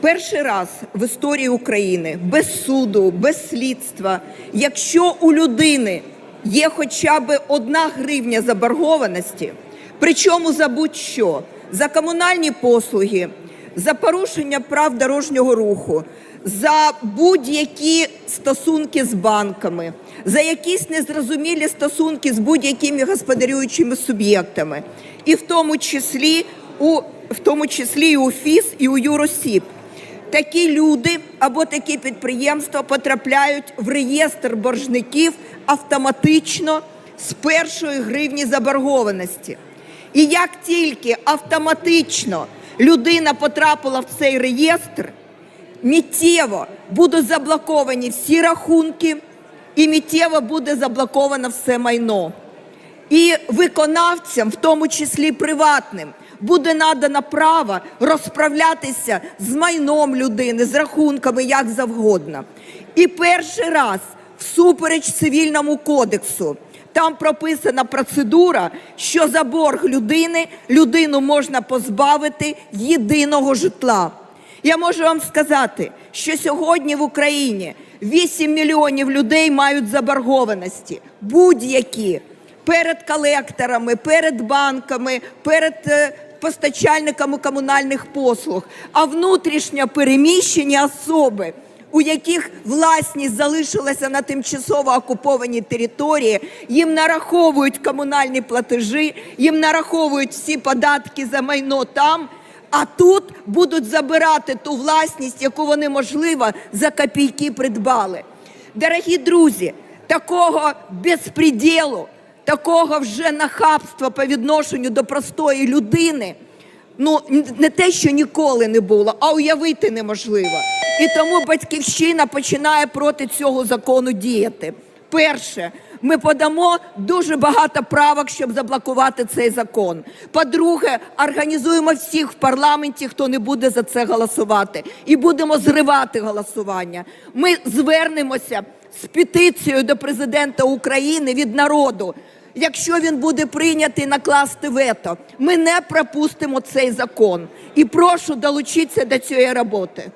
Перший раз в історії України без суду, без слідства, якщо у людини є хоча б одна гривня заборгованості, причому за будь-що, за комунальні послуги, за порушення прав дорожнього руху, за будь-які стосунки з банками, за якісь незрозумілі стосунки з будь-якими господарюючими суб'єктами, і в тому числі у в тому числі і у ФІС, і у Юросіб. Такі люди або такі підприємства потрапляють в реєстр боржників автоматично з першої гривні заборгованості. І як тільки автоматично людина потрапила в цей реєстр, миттєво будуть заблоковані всі рахунки, і миттєво буде заблоковано все майно. І виконавцям, в тому числі приватним, буде надано право розправлятися з майном людини, з рахунками як завгодно. І перший раз всупереч цивільному кодексу там прописана процедура, що за борг людини людину можна позбавити єдиного житла. Я можу вам сказати, що сьогодні в Україні 8 мільйонів людей мають заборгованості, будь-які перед колекторами, перед банками, перед е, постачальниками комунальних послуг, а внутрішньо переміщені особи. У яких власність залишилася на тимчасово окупованій території, їм нараховують комунальні платежі, їм нараховують всі податки за майно там, а тут будуть забирати ту власність, яку вони, можливо, за копійки придбали. Дорогі друзі, такого безпреділу, такого вже нахабства по відношенню до простої людини, ну не те, що ніколи не було, а уявити неможливо. І тому батьківщина починає проти цього закону діяти. Перше, ми подамо дуже багато правок, щоб заблокувати цей закон. По-друге, організуємо всіх в парламенті, хто не буде за це голосувати, і будемо зривати голосування. Ми звернемося з петицією до президента України від народу. Якщо він буде прийнятий накласти вето, ми не пропустимо цей закон. І прошу долучитися до цієї роботи.